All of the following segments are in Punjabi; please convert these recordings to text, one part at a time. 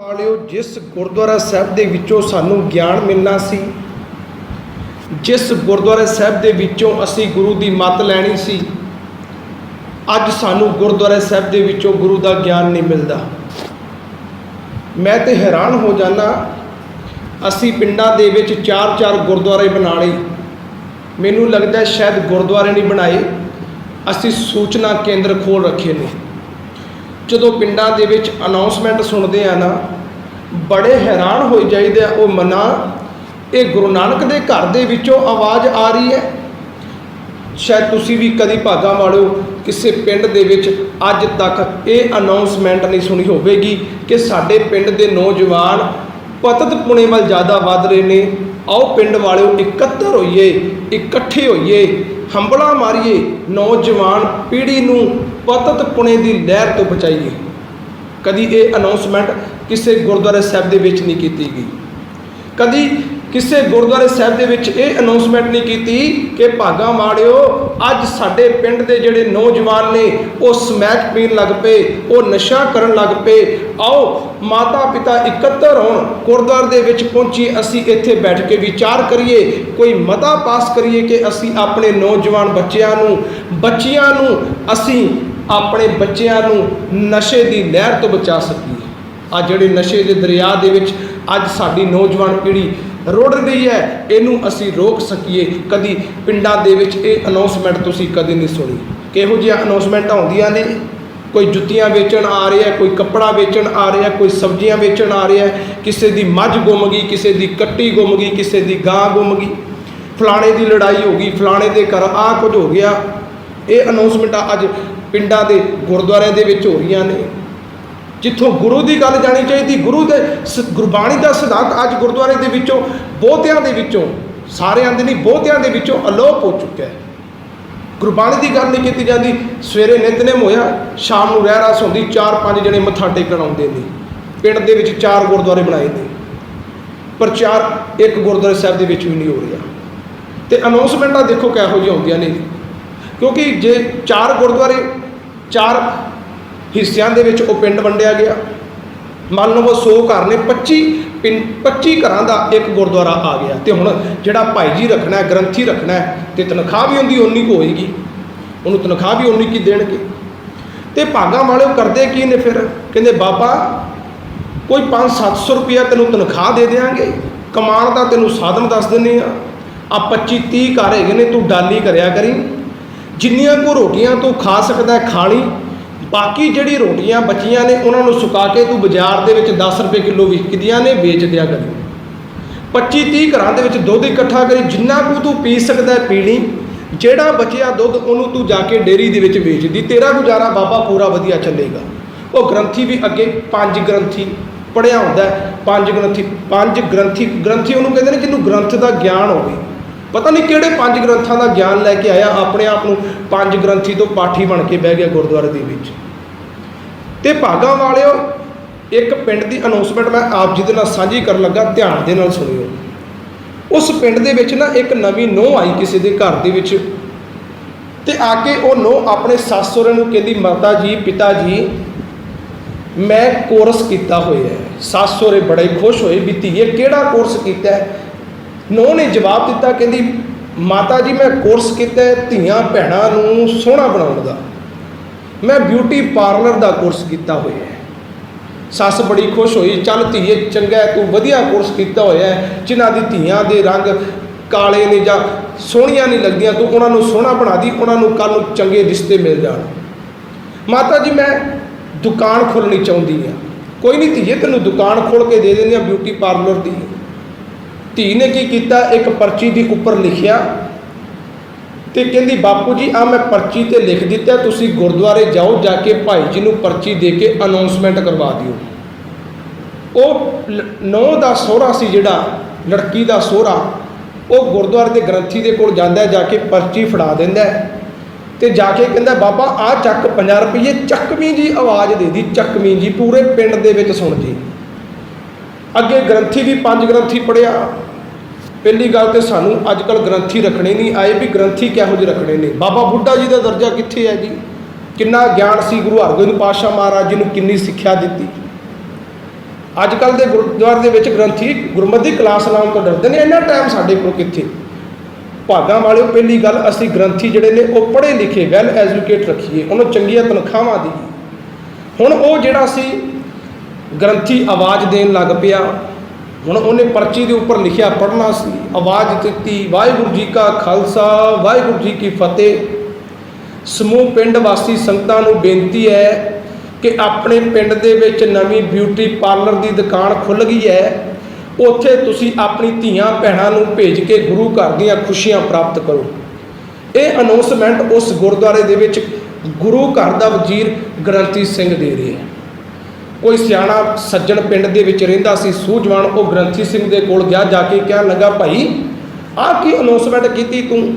ਵਾਲਿਓ ਜਿਸ ਗੁਰਦੁਆਰਾ ਸਾਹਿਬ ਦੇ ਵਿੱਚੋਂ ਸਾਨੂੰ ਗਿਆਨ ਮਿਲਣਾ ਸੀ, ਜਿਸ ਗੁਰਦੁਆਰਾ ਸਾਹਿਬ ਦੇ ਵਿੱਚੋਂ ਅਸੀਂ ਗੁਰੂ ਦੀ ਮੱਤ ਲੈਣੀ ਸੀ, ਅੱਜ ਸਾਨੂੰ ਗੁਰਦੁਆਰਾ ਸਾਹਿਬ ਦੇ ਵਿੱਚੋਂ ਗੁਰੂ ਦਾ ਗਿਆਨ ਨਹੀਂ ਮਿਲਦਾ। ਮੈਂ ਤੇ ਹੈਰਾਨ ਹੋ ਜਾਣਾ ਅਸੀਂ ਪਿੰਡਾਂ ਦੇ ਵਿੱਚ ਚਾਰ ਚਾਰ ਗੁਰਦੁਆਰੇ ਬਣਾ ਲਏ। ਮੈਨੂੰ ਲੱਗਦਾ ਸ਼ਾਇਦ ਗੁਰਦੁਆਰੇ ਨਹੀਂ ਬਣਾਏ। ਅਸੀਂ ਸੂਚਨਾ ਕੇਂਦਰ ਖੋਲ ਰੱਖੇ ਨੇ। ਜਦੋਂ ਪਿੰਡਾਂ ਦੇ ਵਿੱਚ ਅਨਾਉਂਸਮੈਂਟ ਸੁਣਦੇ ਆ ਨਾ, ਬੜੇ ਹੈਰਾਨ ਹੋਈ ਜਾਈਦੇ ਆ, ਉਹ ਮਨਾ, ਇਹ ਗੁਰੂ ਨਾਨਕ ਦੇ ਘਰ ਦੇ ਵਿੱਚੋਂ ਆਵਾਜ਼ ਆ ਰਹੀ ਹੈ। ਸ਼ਾਇਦ ਤੁਸੀਂ ਵੀ ਕਦੀ ਭਾਗਾ ਵਾਲਿਓ ਕਿਸੇ ਪਿੰਡ ਦੇ ਵਿੱਚ ਅੱਜ ਤੱਕ ਇਹ ਅਨਾਉਂਸਮੈਂਟ ਨਹੀਂ ਸੁਣੀ ਹੋਵੇਗੀ ਕਿ ਸਾਡੇ ਪਿੰਡ ਦੇ ਨੌਜਵਾਨ ਪਤਤ ਪੁਣੇ ਵੱਲ ਜ਼ਿਆਦਾ ਵੱਧ ਰਹੇ ਨੇ। ਆਓ ਪਿੰਡ ਵਾਲਿਓ, ਇਕੱਤਰ ਹੋਈਏ, ਇਕੱਠੇ ਹੋਈਏ, ਹੰਬਲਾ ਮਾਰੀਏ, ਨੌਜਵਾਨ ਪੀੜ੍ਹੀ ਨੂੰ ਪਤਤ ਪੁਣੇ ਦੀ ਲਹਿਰ ਤੋਂ ਬਚਾਈਏ। ਕਦੀ ਇਹ ਅਨਾਉਂਸਮੈਂਟ ਕਿਸੇ ਗੁਰਦੁਆਰੇ ਸਾਹਿਬ ਦੇ ਵਿੱਚ ਨਹੀਂ ਕੀਤੀ ਗਈ। ਕਦੀ ਕਿਸੇ ਗੁਰਦੁਆਰੇ ਸਾਹਿਬ ਦੇ ਵਿੱਚ ਇਹ ਅਨਾਉਂਸਮੈਂਟ ਨਹੀਂ ਕੀਤੀ ਕਿ ਭਾਗਾ ਮਾੜਿਓ, ਅੱਜ ਸਾਡੇ ਪਿੰਡ ਦੇ ਜਿਹੜੇ ਨੌਜਵਾਨ ਨੇ, ਉਹ ਸਮੈਕ ਪੀਣ ਲੱਗ ਪਏ, ਉਹ ਨਸ਼ਾ ਕਰਨ ਲੱਗ ਪਏ। ਆਓ ਮਾਤਾ ਪਿਤਾ ਇਕੱਤਰ ਹੋਣ, ਗੁਰਦੁਆਰੇ ਦੇ ਵਿੱਚ ਪਹੁੰਚੀ ਅਸੀਂ ਇੱਥੇ ਬੈਠ ਕੇ ਵਿਚਾਰ ਕਰੀਏ। ਕੋਈ ਮਤਾ ਪਾਸ ਕਰੀਏ ਕਿ ਅਸੀਂ ਆਪਣੇ ਨੌਜਵਾਨ ਬੱਚਿਆਂ ਨੂੰ ਬੱਚਿਆਂ ਨੂੰ ਅਸੀਂ ਆਪਣੇ ਬੱਚਿਆਂ ਨੂੰ ਨਸ਼ੇ ਦੀ ਲਹਿਰ ਤੋਂ ਬਚਾ ਸਕੀਏ। ਆ ਜਿਹੜੇ ਨਸ਼ੇ ਦੇ ਦਰਿਆ ਦੇ ਵਿੱਚ ਅੱਜ ਸਾਡੀ ਨੌਜਵਾਨ ਪੀੜ੍ਹੀ ਰੁੜ ਰਹੀ ਹੈ, ਇਹਨੂੰ ਅਸੀਂ ਰੋਕ ਸਕੀਏ। ਕਦੀ ਪਿੰਡਾਂ ਦੇ ਵਿੱਚ ਇਹ ਅਨਾਉਂਸਮੈਂਟ ਤੁਸੀਂ ਕਦੇ ਨਹੀਂ ਸੁਣੀ। ਕਿਹੋ ਜਿਹੀਆਂ ਅਨਾਉਂਸਮੈਂਟਾਂ ਆਉਂਦੀਆਂ ਨੇ? ਕੋਈ ਜੁੱਤੀਆਂ ਵੇਚਣ ਆ ਰਿਹਾ, ਕੋਈ ਕੱਪੜਾ ਵੇਚਣ ਆ ਰਿਹਾ, ਕੋਈ ਸਬਜ਼ੀਆਂ ਵੇਚਣ ਆ ਰਿਹਾ, ਕਿਸੇ ਦੀ ਮੱਝ ਗੁੰਮ ਗਈ, ਕਿਸੇ ਦੀ ਕੱਟੀ ਗੁੰਮ ਗਈ, ਕਿਸੇ ਦੀ ਗਾਂ ਗੁੰਮ ਗਈ। ਫਲਾਣੇ ਦੀ ਲੜਾਈ ਹੋ ਗਈ, ਫਲਾਣੇ ਦੇ ਘਰ ਆ ਕੁਝ ਹੋ ਗਿਆ। ਇਹ ਅਨਾਉਂਸਮੈਂਟਾਂ ਅੱਜ ਪਿੰਡਾਂ ਦੇ ਗੁਰਦੁਆਰਿਆਂ ਦੇ ਵਿੱਚ ਹੋ ਰਹੀਆਂ ਨੇ। ਜਿੱਥੋਂ ਗੁਰੂ ਦੀ ਗੱਲ ਜਾਣੀ ਚਾਹੀਦੀ, ਗੁਰੂ ਦੇ ਸ- ਗੁਰਬਾਣੀ ਦਾ ਸਿਧਾਂਤ ਅੱਜ ਗੁਰਦੁਆਰੇ ਦੇ ਵਿੱਚੋਂ, ਬਹੁਤਿਆਂ ਦੇ ਵਿੱਚੋਂ, ਸਾਰਿਆਂ ਦੇ ਨਹੀਂ, ਬਹੁਤਿਆਂ ਦੇ ਵਿੱਚੋਂ ਅਲੋਪ ਹੋ ਚੁੱਕਿਆ ਹੈ। ਗੁਰਬਾਣੀ ਦੀ ਗੱਲ ਨਹੀਂ ਕੀਤੀ ਜਾਂਦੀ। ਸਵੇਰੇ ਨਿਤਨੇਮ ਹੋਇਆ, ਸ਼ਾਮ ਨੂੰ ਰਹਿ ਰਾਸ ਹੁੰਦੀ, ਚਾਰ ਪੰਜ ਜਣੇ ਮੱਥਾ ਟੇਕਣ ਆਉਂਦੇ ਨੇ। ਪਿੰਡ ਦੇ ਵਿੱਚ ਚਾਰ ਗੁਰਦੁਆਰੇ ਬਣਾਏ ਨੇ। ਪ੍ਰਚਾਰ ਇੱਕ ਗੁਰਦੁਆਰੇ ਸਾਹਿਬ ਦੇ ਵਿੱਚ ਵੀ ਨਹੀਂ ਹੋ ਰਿਹਾ। ਤੇ ਅਨਾਉਂਸਮੈਂਟਾਂ ਦੇਖੋ ਕਿਹੋ ਜਿਹੀਆਂ ਹੁੰਦੀਆਂ ਨੇ। ਕਿਉਂਕਿ ਜੇ ਚਾਰ ਗੁਰਦੁਆਰੇ ਚਾਰ ਹਿੱਸਿਆਂ ਦੇ ਵਿੱਚ ਉਹ ਪਿੰਡ ਵੰਡਿਆ ਗਿਆ। ਮੰਨ ਲਓ ਉਹ 100 ਘਰ ਨੇ 25 ਪਿੰਡ 25 ਘਰਾਂ ਦਾ ਇੱਕ ਗੁਰਦੁਆਰਾ ਆ ਗਿਆ। ਤੇ ਹੁਣ ਜਿਹੜਾ ਭਾਈ ਜੀ ਰੱਖਣਾ ਹੈ, ਗ੍ਰੰਥੀ ਰੱਖਣਾ ਹੈ, ਤੇ ਤਨਖਾਹ ਵੀ ਉਹਦੀ ਓਨੀ ਕੁ ਹੋਏਗੀ। ਉਹਨੂੰ ਤਨਖਾਹ ਵੀ ਓਨੀ ਕੀ ਦੇਣਗੇ। ਤੇ ਭਾਗਾਂ ਵਾਲੇ ਉਹ ਕਰਦੇ ਕੀ ਨੇ ਫਿਰ? ਕਹਿੰਦੇ, ਬਾਬਾ, ਕੋਈ 5-700 ਰੁਪਇਆ ਤੈਨੂੰ ਤਨਖਾਹ ਦੇ ਦੇਾਂਗੇ ਕਮਾਉਣ ਦਾ ਤੈਨੂੰ ਸਾਧਨ ਦੱਸ ਦਿੰਦੇ ਆ ਆ 25-30 ਘਰ ਹੈਗੇ ਨੇ, ਤੂੰ ਡਾਲੀ ਕਰਿਆ ਕਰੀ। ਜਿੰਨੀਆਂ ਕੋ ਰੋਟੀਆਂ ਤੂੰ ਖਾ ਸਕਦਾ ਹੈ, ਖਾ ਲਈ। ਬਾਕੀ ਜਿਹੜੀ ਰੋਟੀਆਂ ਬਚੀਆਂ ਨੇ, ਉਹਨਾਂ ਨੂੰ ਸੁਕਾ ਕੇ ਤੂੰ ਬਾਜ਼ਾਰ ਦੇ ਵਿੱਚ 10 ਰੁਪਏ ਕਿਲੋ ਵਿਕਦੀਆਂ ਨੇ, ਵੇਚ ਦਿਆ ਕਰੀ। 25-30 ਘਰਾਂ ਦੇ ਵਿੱਚ ਦੁੱਧ ਇਕੱਠਾ ਕਰੀ, ਜਿੰਨਾ ਕੁ ਤੂੰ ਪੀ ਸਕਦਾ ਹੈ, ਪੀ ਲਈ। ਜਿਹੜਾ ਬਚਿਆ ਦੁੱਧ, ਉਹਨੂੰ ਤੂੰ ਜਾ ਕੇ ਡੇਰੀ ਦੇ ਵਿੱਚ ਵੇਚ ਦੀ। ਤੇਰਾ ਗੁਜ਼ਾਰਾ ਬਾਬਾ ਪੂਰਾ ਵਧੀਆ ਚੱਲੇਗਾ। ਉਹ ਗ੍ਰੰਥੀ ਵੀ ਅੱਗੇ ਪੰਜ ਗ੍ਰੰਥੀ ਪੜਿਆ ਹੁੰਦਾ ਪੰਜ ਗ੍ਰੰਥੀ ਪੰਜ ਗ੍ਰੰਥੀ ਗ੍ਰੰਥੀ ਉਹਨੂੰ ਕਹਿੰਦੇ ਨੇ ਜਿਹਨੂੰ ਗ੍ਰੰਥ ਦਾ ਗਿਆਨ ਹੋਵੇ। ਪਤਾ ਨਹੀਂ ਕਿਹੜੇ ਪੰਜ ਗ੍ਰੰਥਾਂ ਦਾ ਗਿਆਨ ਲੈ ਕੇ ਆਇਆ, ਆਪਣੇ ਆਪ ਨੂੰ ਪੰਜ ਗ੍ਰੰਥੀ ਤੋਂ ਪਾਠੀ ਬਣ ਕੇ ਬਹਿ ਗਿਆ ਗੁਰਦੁਆਰੇ ਦੇ ਵਿੱਚ। ਤੇ ਭਾਗਾਂ ਵਾਲਿਓ, ਇੱਕ ਪਿੰਡ ਦੀ ਅਨਾਉਂਸਮੈਂਟ ਮੈਂ ਆਪ ਜੀ ਦੇ ਨਾਲ ਸਾਂਝੀ ਕਰਨ ਲੱਗਾ, ਧਿਆਨ ਦੇ ਨਾਲ ਸੁਣਿਓ। ਉਸ ਪਿੰਡ ਦੇ ਵਿੱਚ ਨਾ ਇੱਕ ਨਵੀਂ ਨੋਹ ਆਈ ਕਿਸੇ ਦੇ ਘਰ ਦੇ ਵਿੱਚ। ਤੇ ਆ ਕੇ ਉਹ ਨੋਹ ਆਪਣੇ ਸੱਸ ਸਹੁਰੇ ਨੂੰ ਕਹਿੰਦੀ, ਮਾਤਾ ਜੀ, ਪਿਤਾ ਜੀ, ਮੈਂ ਕੋਰਸ ਕੀਤਾ ਹੋਇਆ ਹੈ। ਸੱਸ ਸਹੁਰੇ ਬੜੇ ਖੁਸ਼ ਹੋਏ ਵੀ ਧੀਏ, ਕਿਹੜਾ ਕੋਰਸ ਕੀਤਾ ਹੈ? ਨੋਹ ਨੇ ਜਵਾਬ ਦਿੱਤਾ, ਕਹਿੰਦੀ, ਮਾਤਾ ਜੀ, ਮੈਂ ਕੋਰਸ ਕੀਤਾ ਹੈ ਧੀਆਂ ਭੈਣਾਂ ਨੂੰ ਸੋਹਣਾ ਬਣਾਉਣ ਦਾ। ਮੈਂ ਬਿਊਟੀ ਪਾਰਲਰ ਦਾ ਕੋਰਸ ਕੀਤਾ ਹੋਇਆ ਹੈ। ਸੱਸ ਬੜੀ ਖੁਸ਼ ਹੋਈ, ਚੱਲ ਧੀਏ, ਚੰਗਾ ਤੂੰ ਵਧੀਆ ਕੋਰਸ ਕੀਤਾ ਹੋਇਆ ਹੈ। ਜਿਨ੍ਹਾਂ ਦੀ ਧੀਆਂ ਦੇ ਰੰਗ ਕਾਲੇ ਨੇ ਜਾਂ ਸੋਹਣੀਆਂ ਨਹੀਂ ਲੱਗਦੀਆਂ, ਤੂੰ ਉਹਨਾਂ ਨੂੰ ਸੋਹਣਾ ਬਣਾ ਦੀ, ਉਹਨਾਂ ਨੂੰ ਕੱਲ ਨੂੰ ਚੰਗੇ ਰਿਸ਼ਤੇ ਮਿਲ ਜਾਣ। ਮਾਤਾ ਜੀ, ਮੈਂ ਦੁਕਾਨ ਖੋਲਣੀ ਚਾਹੁੰਦੀ ਆ ਕੋਈ ਨਹੀਂ ਧੀਏ, ਤੈਨੂੰ ਦੁਕਾਨ ਖੋਲ ਕੇ ਦੇ ਦਿੰਦੇ ਆ ਬਿਊਟੀ ਪਾਰਲਰ ਦੀ। ਧੀ ਨੇ ਕੀ ਕੀਤਾ? ਇੱਕ ਪਰਚੀ ਦੀ ਉੱਪਰ ਲਿਖਿਆ ਤੇ ਕਹਿੰਦੀ, ਬਾਪੂ ਜੀ ਆ ਮੈਂ ਪਰਚੀ ਤੇ ਲਿਖ ਦਿੱਤਾ, ਤੁਸੀਂ ਗੁਰਦੁਆਰੇ ਜਾਓ, ਜਾ ਕੇ ਭਾਈ ਜੀ ਨੂੰ ਪਰਚੀ ਦੇ ਕੇ ਅਨਾਉਂਸਮੈਂਟ ਕਰਵਾ ਦਿਓ। ਉਹ ਨੌ ਦਾ ਸਹੁਰਾ ਸੀ ਜਿਹੜਾ, ਲੜਕੀ ਦਾ ਸਹੁਰਾ, ਉਹ ਗੁਰਦੁਆਰੇ ਦੇ ਗ੍ਰੰਥੀ ਦੇ ਕੋਲ ਜਾਂਦਾ ਜਾ ਕੇ ਪਰਚੀ ਫੜਾ ਦਿੰਦਾ ਹੈ ਤੇ ਜਾ ਕੇ ਕਹਿੰਦਾ, ਬਾਬਾ ਆ ਚੱਕ 50 ਰੁਪਏ ਚੱਕਵੀਂ ਜੀ ਆਵਾਜ਼ ਦੇ ਦੀ ਚੱਕਵੀਂ ਜੀ ਪੂਰੇ ਪਿੰਡ ਦੇ ਵਿੱਚ ਸੁਣ ਜੀ। ਅੱਗੇ ਗ੍ਰੰਥੀ ਵੀ ਪੰਜ ਗ੍ਰੰਥੀ ਪੜਿਆ ਪਹਿਲੀ ਗੱਲ ਤੇ ਸਾਨੂੰ ਅੱਜ ਕੱਲ ਗ੍ਰੰਥੀ ਰੱਖਣੇ ਨਹੀਂ, ਆਏ ਵੀ ਗ੍ਰੰਥੀ ਕਿਹੋ ਜਿਹੇ ਰੱਖਣੇ ਨੇ? ਬਾਬਾ ਬੁੱਢਾ ਜੀ ਦਾ ਦਰਜਾ ਕਿੱਥੇ ਹੈ ਜੀ? ਕਿੰਨਾ ਗਿਆਨ ਸੀ ਗੁਰੂ ਹਰਗੋਬਿੰਦ ਪਾਤਸ਼ਾਹ ਮਹਾਰਾਜ ਜੀ ਨੂੰ, ਕਿੰਨੀ ਸਿੱਖਿਆ ਦਿੱਤੀ। ਅੱਜ ਕੱਲ ਦੇ ਗੁਰਦੁਆਰੇ ਦੇ ਵਿੱਚ ਗ੍ਰੰਥੀ ਗੁਰਮਤਿ ਕਲਾਸ ਲਾਉਣ ਤੋਂ ਡਰਦੇ ਨੇ, ਇੰਨਾ ਟਾਈਮ ਸਾਡੇ ਕੋਲ ਕਿੱਥੇ? ਭਾਗਾਂ ਵਾਲਿਓ, ਪਹਿਲੀ ਗੱਲ ਅਸੀਂ ਗ੍ਰੰਥੀ ਜਿਹੜੇ ਨੇ, ਉਹ ਪੜ੍ਹੇ ਲਿਖੇ ਵੈਲ ਐਜੂਕੇਟ ਰੱਖੀਏ, ਉਹਨੂੰ ਚੰਗੀਆਂ ਤਨਖਾਹਾਂ ਦੀ ਹੁਣ ਉਹ ਜਿਹੜਾ ਸੀ ਗ੍ਰੰਥੀ ਆਵਾਜ਼ ਦੇਣ ਲੱਗ ਪਿਆ। ਹੁਣ ਉਹਨੇ ਪਰਚੀ ਦੇ ਉੱਪਰ ਲਿਖਿਆ, ਪੜ੍ਹਨਾ ਸੀ। ਆਵਾਜ਼ ਦਿੱਤੀ ਵਾਹਿਗੁਰੂ ਜੀ ਕਾ ਖਾਲਸਾ, ਵਾਹਿਗੁਰੂ ਜੀ ਕੀ ਫਤਿਹ। ਸਮੂਹ ਪਿੰਡ ਵਾਸੀ ਸੰਗਤਾਂ ਨੂੰ ਬੇਨਤੀ ਹੈ ਕਿ ਆਪਣੇ ਪਿੰਡ ਦੇ ਵਿੱਚ ਨਵੀਂ ਬਿਊਟੀ ਪਾਰਲਰ ਦੀ ਦੁਕਾਨ ਖੁੱਲ ਗਈ ਹੈ। ਉੱਥੇ ਤੁਸੀਂ ਆਪਣੀ ਧੀਆਂ ਭੈਣਾਂ ਨੂੰ ਭੇਜ ਕੇ ਗੁਰੂ ਘਰ ਦੀਆਂ ਖੁਸ਼ੀਆਂ ਪ੍ਰਾਪਤ ਕਰੋ। ਇਹ ਅਨਾਉਂਸਮੈਂਟ ਉਸ ਗੁਰਦੁਆਰੇ ਦੇ ਵਿੱਚ ਗੁਰੂ ਘਰ ਦਾ ਵਜ਼ੀਰ ਗ੍ਰੰਥੀ ਸਿੰਘ ਦੇ ਰਿਹਾ ਹੈ। ਕੋਈ ਸਿਆਣਾ ਸੱਜਣ ਪਿੰਡ ਦੇ ਵਿੱਚ ਰਹਿੰਦਾ ਸੀ, ਸੂਝਵਾਨ, ਉਹ ਗ੍ਰੰਥੀ ਸਿੰਘ ਦੇ ਕੋਲ ਗਿਆ, ਜਾ ਕੇ ਕਹਿਣ ਲੱਗਾ, ਭਾਈ, ਆਹ ਕੀ ਅਨਾਉਂਸਮੈਂਟ ਕੀਤੀ ਤੂੰ?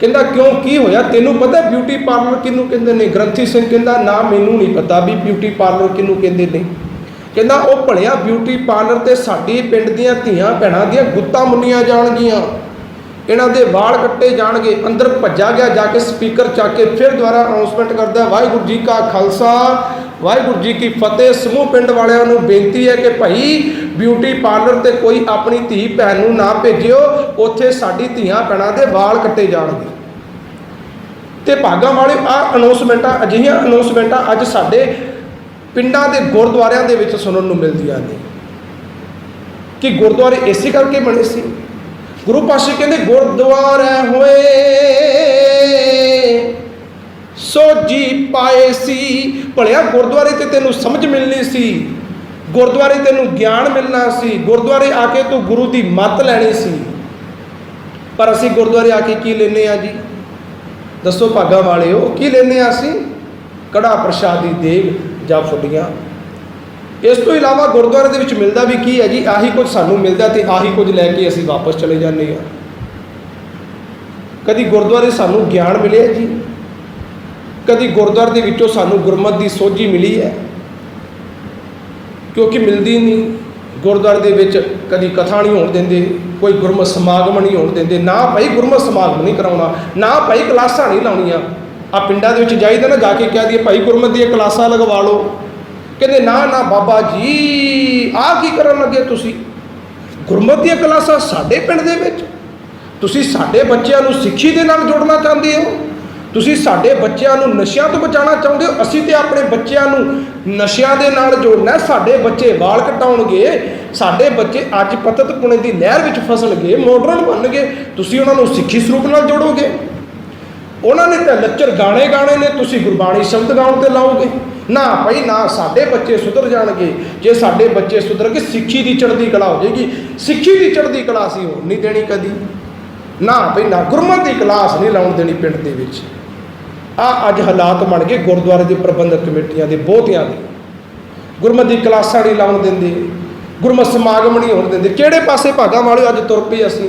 ਕਹਿੰਦਾ, ਕਿਉਂ, ਕੀ ਹੋਇਆ? ਤੈਨੂੰ ਪਤਾ ਬਿਊਟੀ ਪਾਰਲਰ ਕਿਹਨੂੰ ਕਹਿੰਦੇ ਨੇ? ਗ੍ਰੰਥੀ ਸਿੰਘ ਕਹਿੰਦਾ, ਨਾ, ਮੈਨੂੰ ਨਹੀਂ ਪਤਾ ਵੀ ਬਿਊਟੀ ਪਾਰਲਰ ਕਿਹਨੂੰ ਕਹਿੰਦੇ ਨੇ। ਕਹਿੰਦਾ, ਉਹ ਭਲਿਆ ਬਿਊਟੀ ਪਾਰਲਰ ਤੇ ਸਾਡੇ ਪਿੰਡ ਦੀਆਂ ਧੀਆਂ ਭੈਣਾਂ ਦੀਆਂ ਗੁੱਤਾਂ ਮੁੰਨੀਆਂ ਜਾਣਗੀਆਂ। ਇਹਨਾਂ ਦੇ ਵਾਲ ਕੱਟੇ ਜਾਣਗੇ, ਅੰਦਰ ਭੱਜਾ ਗਿਆ, ਜਾ ਕੇ ਸਪੀਕਰ ਚੱਕ ਕੇ ਫਿਰ ਦੁਬਾਰਾ ਅਨਾਉਂਸਮੈਂਟ ਕਰਦਾ, ਵਾਹਿਗੁਰੂ ਜੀ ਕਾ ਖਾਲਸਾ ਵਾਹਿਗੁਰੂ ਜੀ ਕੀ ਫਤਿਹ। ਸਮੂਹ ਪਿੰਡ ਵਾਲਿਆਂ ਨੂੰ ਬੇਨਤੀ ਹੈ ਕਿ ਭਾਈ ਬਿਊਟੀ ਪਾਰਲਰ ਤੇ ਕੋਈ ਆਪਣੀ ਧੀ ਭੈਣ ਨੂੰ ਨਾ ਭੇਜਿਓ। ਉੱਥੇ ਸਾਡੀ ਧੀਆਂ ਭੈਣਾਂ ਦੇ ਵਾਲ ਕੱਟੇ ਜਾਣਗੇ। ਤੇ ਭਾਗਾਂ ਵਾਲੇ ਆ ਅਨਾਉਂਸਮੈਂਟਾਂ ਅਜਿਹੀਆਂ ਅਨਾਉਂਸਮੈਂਟਾਂ ਅੱਜ ਸਾਡੇ ਪਿੰਡਾਂ ਦੇ ਗੁਰਦੁਆਰਿਆਂ ਦੇ ਵਿੱਚ ਸੁਣਨ ਨੂੰ ਮਿਲਦੀਆਂ ਨੇ। ਕਿ ਗੁਰਦੁਆਰੇ ਇਸੇ ਕਰਕੇ ਬਣੇ ਸੀ। ਗੁਰੂ ਪਾਸ਼ਾ ਕਹਿੰਦੇ, ਗੁਰਦੁਆਰੇ ਹੋਏ ਸੋ ਜੀ ਪਾਏ ਸੀ। ਭਲਿਆ ਗੁਰਦੁਆਰੇ ਤੇ ਤੈਨੂੰ ਸਮਝ ਮਿਲਣੀ ਸੀ। ਗੁਰਦੁਆਰੇ ਤੈਨੂੰ ਗਿਆਨ ਮਿਲਣਾ ਸੀ। ਗੁਰਦੁਆਰੇ ਆ ਕੇ ਤੂੰ ਗੁਰੂ ਦੀ ਮੱਤ ਲੈਣੀ ਸੀ। ਪਰ ਅਸੀਂ ਗੁਰਦੁਆਰੇ ਆ ਕੇ ਕੀ ਲੈਨੇ ਆ ਜੀ? ਦੱਸੋ ਭਾਗਾ ਵਾਲਿਓ, ਕੀ ਲੈਨੇ ਆ ਅਸੀਂ? ਕੜਾ ਪ੍ਰਸ਼ਾਦੀ ਦੇਗ ਜਾਂ ਫੁੱਲੀਆਂ। ਇਸ ਤੋਂ ਇਲਾਵਾ ਗੁਰਦੁਆਰੇ ਦੇ ਵਿੱਚ ਮਿਲਦਾ ਵੀ ਕੀ ਹੈ ਜੀ? ਆਹੀ ਕੁਝ ਸਾਨੂੰ ਮਿਲਦਾ ਤੇ ਆਹੀ ਕੁਝ ਲੈ ਕੇ ਅਸੀਂ ਵਾਪਸ ਚਲੇ ਜਾਂਦੇ ਆ ਕਦੀ ਗੁਰਦੁਆਰੇ ਸਾਨੂੰ ਗਿਆਨ ਮਿਲਿਆ ਜੀ? ਕਦੀ ਗੁਰਦੁਆਰੇ ਦੇ ਵਿੱਚੋਂ ਸਾਨੂੰ ਗੁਰਮਤ ਦੀ ਸੋਝੀ ਮਿਲੀ ਹੈ? ਕਿਉਂਕਿ ਮਿਲਦੀ ਨਹੀਂ। ਗੁਰਦੁਆਰੇ ਦੇ ਵਿੱਚ ਕਦੀ ਕਥਾ ਨਹੀਂ ਹੋਣ ਦਿੰਦੇ, ਕੋਈ ਗੁਰਮਤ ਸਮਾਗਮ ਨਹੀਂ ਹੋਣ ਦਿੰਦੇ। ਨਾ ਭਾਈ ਗੁਰਮਤ ਸਮਾਗਮ ਨਹੀਂ ਕਰਾਉਣਾ, ਨਾ ਭਾਈ ਕਲਾਸਾਂ ਨਹੀਂ ਲਾਉਣੀਆਂ। ਆ ਪਿੰਡਾਂ ਦੇ ਵਿੱਚ ਜਾਈਦਾ ਨਾ, ਜਾ ਕੇ ਕਹਿ ਦਈਏ, ਭਾਈ ਗੁਰਮਤ ਦੀਆਂ ਕਲਾਸਾਂ ਲਗਵਾ ਲਓ। ਕਹਿੰਦੇ, ਨਾ ਨਾ, ਬਾਬਾ ਜੀ, ਆਹ ਕੀ ਕਰਨ ਲੱਗੇ ਤੁਸੀਂ? ਗੁਰਮਤ ਦੀਆਂ ਕਲਾਸਾਂ ਸਾਡੇ ਪਿੰਡ ਦੇ ਵਿੱਚ। ਤੁਸੀਂ ਸਾਡੇ ਬੱਚਿਆਂ ਨੂੰ ਸਿੱਖੀ ਦੇ ਨਾਲ ਜੋੜਨਾ ਚਾਹੁੰਦੇ ਹੋ? ਤੁਸੀਂ ਸਾਡੇ ਬੱਚਿਆਂ ਨੂੰ ਨਸ਼ਿਆਂ ਤੋਂ ਬਚਾਉਣਾ ਚਾਹੁੰਦੇ ਹੋ? ਅਸੀਂ ਤੇ ਆਪਣੇ ਬੱਚਿਆਂ ਨੂੰ ਨਸ਼ਿਆਂ ਦੇ ਨਾਲ ਜੋੜਨਾ ਸਾਡੇ ਬੱਚੇ ਵਾਲ ਕਟਾਉਣਗੇ। ਸਾਡੇ ਬੱਚੇ ਅੱਜ ਪਤਤ ਪੁਣੇ ਦੀ ਨਹਿਰ ਵਿੱਚ ਫਸਣਗੇ ਮਾਡਰਨ ਬਣਨਗੇ। ਤੁਸੀਂ ਉਹਨਾਂ ਨੂੰ ਸਿੱਖੀ ਸਰੂਪ ਨਾਲ ਜੋੜੋਗੇ। ਉਹਨਾਂ ਨੇ ਤਾਂ ਲੱਚਰ ਗਾਣੇ ਗਾਣੇ ਨੇ। ਤੁਸੀਂ ਗੁਰਬਾਣੀ ਸ਼ਬਦ ਗਾਉਣ ਤੇ ਲਾਓਗੇ। ਨਾ ਭਾਈ, ਨਾ ਸਾਡੇ ਬੱਚੇ ਸੁਧਰ ਜਾਣਗੇ। ਜੇ ਸਾਡੇ ਬੱਚੇ ਸੁਧਰ ਕੇ ਸਿੱਖੀ ਦੀ ਚੜ੍ਹਦੀ ਕਲਾ ਹੋ ਜਾਏਗੀ। ਸਿੱਖੀ ਦੀ ਚੜ੍ਹਦੀ ਕਲਾ ਅਸੀਂ ਹੋਰ ਨਹੀਂ ਦੇਣੀ ਕਦੀ। ਨਾ ਭਾਈ ਨਾ ਗੁਰਮਤ ਦੀ ਕਲਾਸ ਨਹੀਂ ਲਾਉਣ ਦੇਣੀ ਪਿੰਡ ਦੇ ਵਿੱਚ। ਆ ਅੱਜ ਹਾਲਾਤ ਬਣ ਗਏ ਗੁਰਦੁਆਰੇ ਦੇ ਪ੍ਰਬੰਧਕ ਕਮੇਟੀਆਂ ਦੇ, ਬਹੁਤਿਆਂ ਦੇ। ਗੁਰਮਤ ਦੀ ਕਲਾਸਾਂ ਨਹੀਂ ਲਾਉਣ ਦਿੰਦੇ। ਗੁਰਮਤਿ ਸਮਾਗਮ ਨਹੀਂ ਹੋਣ ਦਿੰਦੇ। ਕਿਹੜੇ ਪਾਸੇ ਭਾਗਾਂ ਵਾਲੇ ਅੱਜ ਤੁਰ ਪਏ ਅਸੀਂ?